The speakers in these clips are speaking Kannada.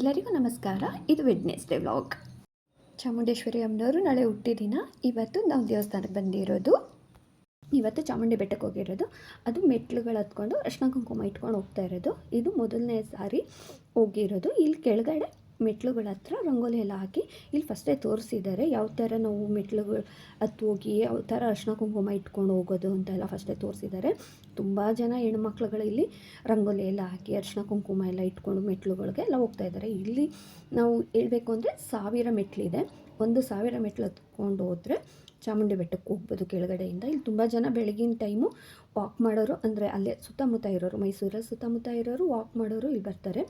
ಎಲ್ಲರಿಗೂ ನಮಸ್ಕಾರ. ಇದು ವೆಡ್ನೆಸ್ಡೇ ವ್ಲಾಗ್ ಚಾಮುಂಡೇಶ್ವರಿ ಅಮ್ಮನವರು ನಾಳೆ ಹುಟ್ಟಿದಿನ ಇವತ್ತು ನಾವು ದೇವಸ್ಥಾನಕ್ಕೆ ಬಂದಿರೋದು. ಇವತ್ತು ಚಾಮುಂಡಿ ಬೆಟ್ಟಕ್ಕೆ ಹೋಗಿರೋದು. ಅದು ಮೆಟ್ಲುಗಳು ಹತ್ಕೊಂಡು ಅರ್ಶಿನ ಕುಂಕುಮ ಇಟ್ಕೊಂಡು ಹೋಗ್ತಾ ಇರೋದು. ಇದು ಮೊದಲನೇ ಸಾರಿ ಹೋಗಿರೋದು. ಇಲ್ಲಿ ಕೆಳಗಡೆ ಮೆಟ್ಲುಗಳ ಹತ್ರ ರಂಗೋಲಿ ಎಲ್ಲ ಹಾಕಿ ಇಲ್ಲಿ ಫಸ್ಟೇ ತೋರಿಸಿದ್ದಾರೆ ಯಾವ ಥರ ನಾವು ಮೆಟ್ಲುಗಳು ಹತ್ತು ಹೋಗಿ ಯಾವ ಥರ ಅರ್ಶಿನ ಕುಂಕುಮ ಇಟ್ಕೊಂಡು ಹೋಗೋದು ಅಂತೆಲ್ಲ ಫಸ್ಟೇ ತೋರಿಸಿದ್ದಾರೆ ತುಂಬ ಜನ ಹೆಣ್ಮಕ್ಳುಗಳು ಇಲ್ಲಿ ರಂಗೋಲಿ ಎಲ್ಲ ಹಾಕಿ, ಅರ್ಶಿನ ಕುಂಕುಮ ಎಲ್ಲ ಇಟ್ಕೊಂಡು ಮೆಟ್ಲುಗಳಿಗೆ ಎಲ್ಲ ಹೋಗ್ತಾ ಇದ್ದಾರೆ ಇಲ್ಲಿ ನಾವು ಹೇಳಬೇಕು ಅಂದರೆ ಸಾವಿರ ಮೆಟ್ಲಿದೆ. ಒಂದು ಸಾವಿರ ಮೆಟ್ಲು ಹತ್ಕೊಂಡು ಹೋದರೆ ಚಾಮುಂಡಿ ಬೆಟ್ಟಕ್ಕೆ ಹೋಗ್ಬೋದು ಕೆಳಗಡೆಯಿಂದ. ಇಲ್ಲಿ ತುಂಬ ಜನ ಬೆಳಗಿನ ಟೈಮು ವಾಕ್ ಮಾಡೋರು, ಅಂದರೆ ಅಲ್ಲೇ ಸುತ್ತಮುತ್ತ ಇರೋರು, ಮೈಸೂರಲ್ಲಿ ಸುತ್ತಮುತ್ತ ಇರೋರು ವಾಕ್ ಮಾಡೋರು ಇಲ್ಲಿ ಬರ್ತಾರೆ.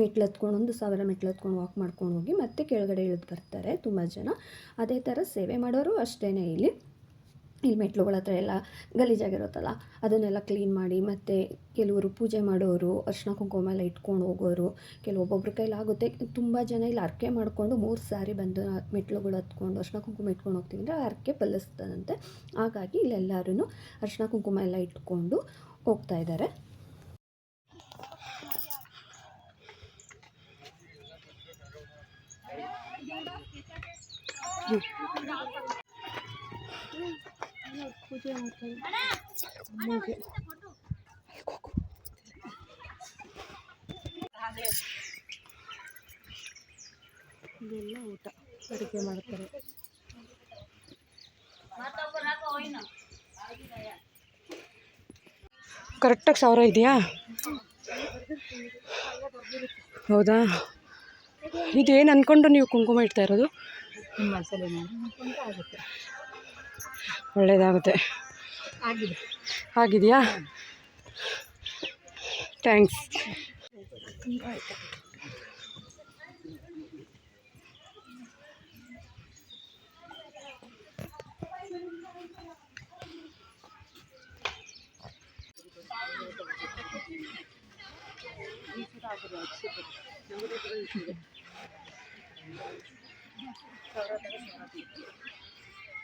ಮೆಟ್ಲು ಹತ್ಕೊಂಡು ಒಂದು ಸಾವಿರ ಮೆಟ್ಲು ಹತ್ಕೊಂಡು ವಾಕ್ ಮಾಡ್ಕೊಂಡು ಹೋಗಿ ಮತ್ತೆ ಕೆಳಗಡೆ ಇಳಿದು ಬರ್ತಾರೆ ತುಂಬ ಜನ. ಅದೇ ಥರ ಸೇವೆ ಮಾಡೋರು ಅಷ್ಟೇ ಇಲ್ಲಿ. ಇಲ್ಲಿ ಮೆಟ್ಲುಗಳ ಹತ್ರ ಎಲ್ಲ ಗಲೀಜಾಗಿರುತ್ತಲ್ಲ, ಅದನ್ನೆಲ್ಲ ಕ್ಲೀನ್ ಮಾಡಿ ಮತ್ತು ಕೆಲವರು ಪೂಜೆ ಮಾಡೋರು ಅರ್ಶಿನ ಕುಂಕುಮ ಎಲ್ಲ ಇಟ್ಕೊಂಡು ಹೋಗೋರು, ಕೆಲವೊಬ್ಬೊಬ್ರ ಕೈಲಾಗುತ್ತೆ. ತುಂಬ ಜನ ಇಲ್ಲಿ ಹರಕೆ ಮಾಡಿಕೊಂಡು ಮೂರು ಸಾರಿ ಬಂದು ಮೆಟ್ಲುಗಳು ಹತ್ಕೊಂಡು ಅರ್ಶಿನ ಕುಂಕುಮ ಇಟ್ಕೊಂಡು ಹೋಗ್ತೀವಿ ಅಂದರೆ ಹರಕೆ ಫಲಿಸ್ತದಂತೆ ಹಾಗಾಗಿ ಇಲ್ಲೆಲ್ಲರೂ ಅರ್ಶಿನ ಕುಂಕುಮ ಎಲ್ಲ ಇಟ್ಕೊಂಡು ಹೋಗ್ತಾ ಇದ್ದಾರೆ. ಇದೆಲ್ಲ ಊಟ ಅಡುಗೆ ಮಾಡ್ತಾರೆ ಕರೆಕ್ಟಾಗಿ ಸಾವಿರ ಇದೆಯಾ? ಹೌದಾ? ಇದೇನು ಅಂದ್ಕೊಂಡು ನೀವು ಕುಂಕುಮ ಇಡ್ತಾ ಇರೋದು? ಮಸಾಲೆ ಆಗುತ್ತೆ ಒಳ್ಳೆಯದಾಗುತ್ತೆ ಆಗಿದೆ ಆಗಿದೆಯಾ ಥ್ಯಾಂಕ್ಸ್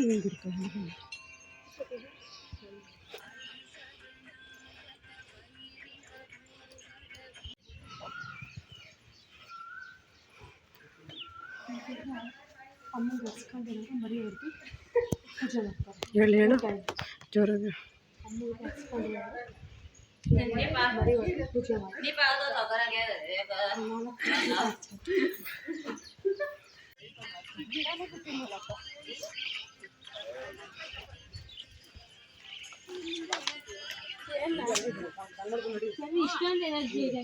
ಹಿಂಗೆ ಇಟ್ಕೊಂಡು ಅಮ್ಮಗೆ ಹಚ್ಕೊಂಡಿರೋದು ಮರಿಯವ್ರಿಗೆ ಪೂಜೆ ಮಾಡ್ತಾರೆ ಇಷ್ಟೊಂದು ಎನರ್ಜಿ ಇದೆ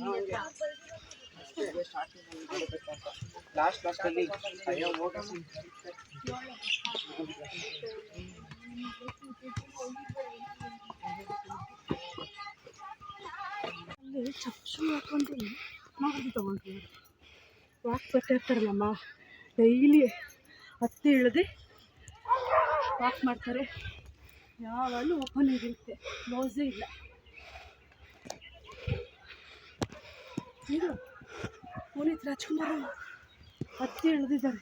ಲಾಸ್ಟ್ ಲಾಸ್ಟ್ ಅಲ್ಲಿ ಅಯ್ಯೋ ಓಟ ಅಲ್ಲಿ ಚಪ್ಪು ಹಾಕೊಂಡು ಮಾಹಿತಿ ತೊಗೊಳ್ತೀವಿ ವಾಕ್ ಬರ್ತಾ ಇರ್ತಾರಲ್ಲಮ್ಮ ಡೈಲಿ ಹತ್ತಿ ಇಳದೆ ವಾಕ್ ಮಾಡ್ತಾರೆ. ಯಾವಾಗಲೂ ಓಪನ್ ಆಗಿರುತ್ತೆ. ಕ್ಲೋಸೇ ಇಲ್ಲ. ಇದು ಪುನೀತ್ ರಾಜ್ಕುಮಾರ್ ಹತ್ತಿ ಇಳಿದಿದ್ದಾರೆ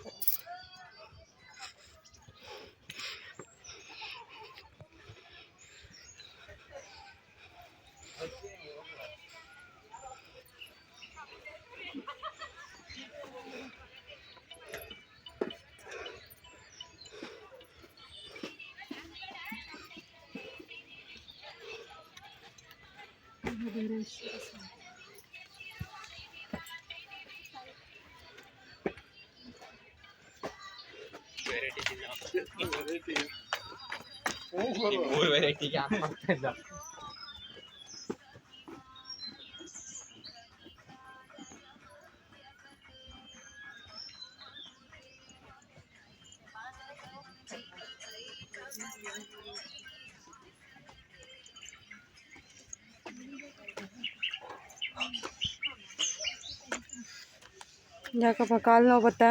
ಮೂರು ವೆರೈಟಿಗೆ ಇಲ್ಲ ಯಾಕಪ್ಪ ಕಾಲು ನೋವು ಬತ್ತಾ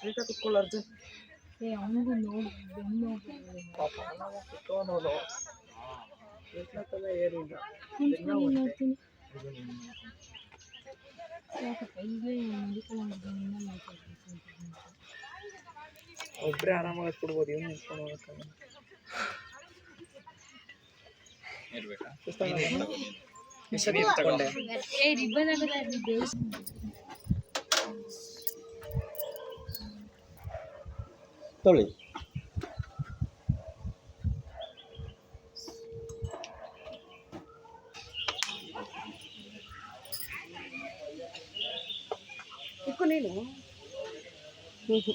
ನೀಟಾಗಿ ಕುತ್ಕೊಳ್ಳು ಅರ್ಜುನ್ ಪಾಪ ನಾವು ಏರಿಲ್ಲ ಎತ್ಲಕ್ಕೆಲ್ಲ ಏನಿಲ್ಲ ದಿನ ಒಂದೇ. ಒಬ್ರೇ ಆರಾಮಾಗಿ ಕೊಡ್ಬೋದು ಇವ್ನು ನಿಂತ್ಕೊಂಡು ಹೋಗಕ್ಕಾಗಲ್ಲ ಎಷ್ಟೊತ್ತಿಗೆ Tuloy. Ikaw na Thank you.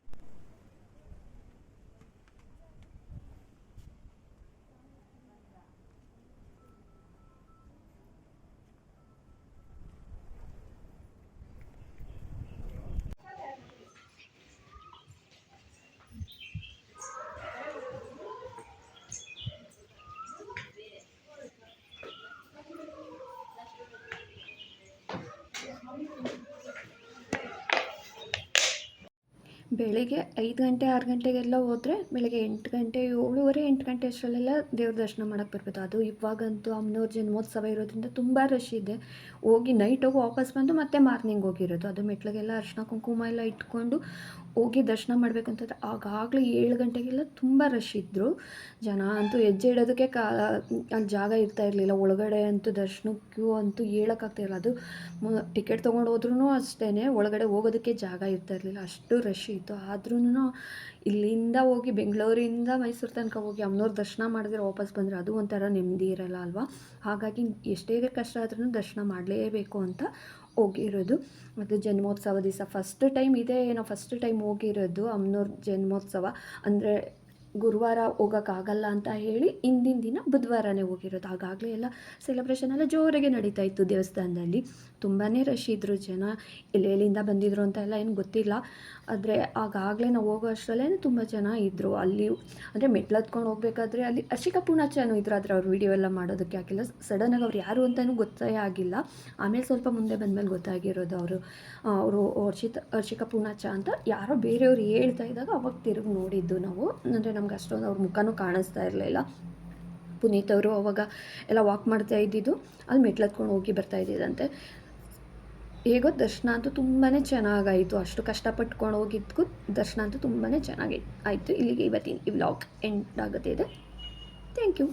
ಬೆಳಿಗ್ಗೆ ಐದು ಗಂಟೆ, ಆರು ಗಂಟೆಗೆಲ್ಲ ಹೋದರೆ ಬೆಳಗ್ಗೆ ಎಂಟು ಗಂಟೆ, ಏಳುವರೆ, ಎಂಟು ಗಂಟೆ ಅಷ್ಟರಲ್ಲೆಲ್ಲ ದೇವ್ರ ದರ್ಶನ ಮಾಡೋಕ್ಕೆ ಬರ್ಬೋದು. ಅದು ಇವಾಗಂತೂ ಅಮ್ಮನವ್ರ ಜನ್ಮೋತ್ಸವ ಇರೋದ್ರಿಂದ ತುಂಬ ರಶ್ ಇದೆ. ಹೋಗಿ ನೈಟ್ ಹೋಗಿ ವಾಪಸ್ ಬಂದು ಮತ್ತೆ ಮಾರ್ನಿಂಗ್ ಹೋಗಿರೋದು. ಅದು ಮೆಟ್ಲಿಗೆಲ್ಲ ಅರ್ಶಿನ ಕುಂಕುಮ ಎಲ್ಲ ಇಟ್ಕೊಂಡು ಹೋಗಿ ದರ್ಶನ ಮಾಡಬೇಕು ಅಂತಂದರೆ ಆಗಾಗಲೇ ಏಳು ಗಂಟೆಗೆಲ್ಲ ತುಂಬ ರಶ್ ಇದ್ದರು ಜನ ಅಂತೂ ಹೆಜ್ಜೆ ಇಡೋದಕ್ಕೆ ಕಾ ಅಲ್ಲಿ ಜಾಗ ಇರ್ತಾ ಇರಲಿಲ್ಲ. ಒಳಗಡೆ ಅಂತೂ ದರ್ಶನ, ಕ್ಯೂ ಅಂತೂ ಹೇಳೋಕ್ಕಾಗ್ತಾಯಿಲ್ಲ ಅದು ಟಿಕೆಟ್ ತೊಗೊಂಡು ಹೋದ್ರೂ ಅಷ್ಟೇ ಒಳಗಡೆ ಹೋಗೋದಕ್ಕೆ ಜಾಗ ಇರ್ತಾ ಇರಲಿಲ್ಲ. ಅಷ್ಟು ರಶ್ ಇತ್ತು. ಆದ್ರೂ ಇಲ್ಲಿಂದ ಹೋಗಿ ಬೆಂಗಳೂರಿಂದ ಮೈಸೂರು ತನಕ ಹೋಗಿ ಅಮ್ಮನವ್ರ ದರ್ಶನ ಮಾಡಿದ್ರೆ, ವಾಪಸ್ ಬಂದರೆ ಅದು ಒಂಥರ ನೆಮ್ಮದಿ ಇರಲ್ಲ ಅಲ್ವಾ? ಹಾಗಾಗಿ ಎಷ್ಟೇ ಕಷ್ಟ ಆದ್ರೂ ದರ್ಶನ ಮಾಡಲೇಬೇಕು ಅಂತ ಹೋಗಿರೋದು. ಮತ್ತು ಜನ್ಮೋತ್ಸವ ದಿವಸ ಫಸ್ಟ್ ಟೈಮ್ ಇದೇ ಏನೋ ಫಸ್ಟ್ ಟೈಮ್ ಹೋಗಿರೋದು ಅಮ್ಮನವ್ರ ಜನ್ಮೋತ್ಸವ. ಅಂದರೆ ಗುರುವಾರ ಹೋಗೋಕ್ಕಾಗಲ್ಲ ಅಂತ ಹೇಳಿ ಹಿಂದಿನ ದಿನ ಬುಧವಾರನೇ ಹೋಗಿರೋದು. ಆಗಾಗಲೇ ಎಲ್ಲ ಸೆಲೆಬ್ರೇಷನ್ ಎಲ್ಲ ಜೋರಾಗಿ ನಡೀತಾ ಇತ್ತು ದೇವಸ್ಥಾನದಲ್ಲಿ. ತುಂಬಾ ರಶ್ ಇದ್ದರು ಜನ. ಎಲ್ಲೆಲ್ಲಿಂದ ಬಂದಿದ್ರು ಅಂತ ಎಲ್ಲ ಏನು ಗೊತ್ತಿಲ್ಲ. ಆದರೆ ಆಗಾಗಲೇ ನಾವು ಹೋಗೋ ಅಷ್ಟರಲ್ಲೇ ತುಂಬ ಜನ ಇದ್ದರು ಅಲ್ಲಿ ಅಂದರೆ ಮೆಟ್ಲು ಹತ್ಕೊಂಡು ಹೋಗ್ಬೇಕಾದ್ರೆ ಅಲ್ಲಿ ಅರ್ಷಿಕಾ ಪೂರ್ಣಾಚಾನು ಇದ್ರು. ಆದರೆ ಅವ್ರು ವೀಡಿಯೋ ಎಲ್ಲ ಮಾಡೋದಕ್ಕೆ ಹಾಕಿಲ್ಲ. ಸಡನ್ನಾಗಿ ಅವ್ರು ಯಾರು ಅಂತಲೂ ಗೊತ್ತೇ ಆಗಿಲ್ಲ. ಆಮೇಲೆ ಸ್ವಲ್ಪ ಮುಂದೆ ಬಂದಮೇಲೆ ಗೊತ್ತಾಗಿರೋದು ಅವರು. ಅವರು ಹರ್ಷಿತ ಹರ್ಷಿಕಾ ಪೂರ್ಣಾಚ ಅಂತ ಯಾರೋ ಬೇರೆಯವ್ರು ಹೇಳ್ತಾ ಇದ್ದಾಗ ಅವಾಗ ತಿರುಗಿ ನೋಡಿದ್ದು ನಾವು. ಅಂದರೆ ನಮ್ಗೆ ಅಷ್ಟೊಂದು ಅವ್ರ ಮುಖನೂ ಕಾಣಿಸ್ತಾ ಇರಲಿಲ್ಲ ಪುನೀತ್ ಅವರು ಅವಾಗ ಎಲ್ಲ ವಾಕ್ ಮಾಡ್ತಾ ಇದ್ದಿದ್ದು, ಅಲ್ಲಿ ಮೆಟ್ಲತ್ಕೊಂಡು ಹೋಗಿ ಬರ್ತಾ ಇದ್ದಿದ್ದಂತೆ. ಹೇಗೋ ದರ್ಶನ ಅಂತೂ ತುಂಬಾ ಚೆನ್ನಾಗಾಯಿತು. ಅಷ್ಟು ಕಷ್ಟಪಟ್ಕೊಂಡು ಹೋಗಿದ್ದಕ್ಕೂ ದರ್ಶನ ಅಂತೂ ತುಂಬಾ ಚೆನ್ನಾಗಿ ಆಯಿತು. ಇಲ್ಲಿಗೆ ಇವತ್ತಿನ ಈ ವ್ಲಾಗ್ ಎಂಡ್ ಆಗುತ್ತೆ. Thank you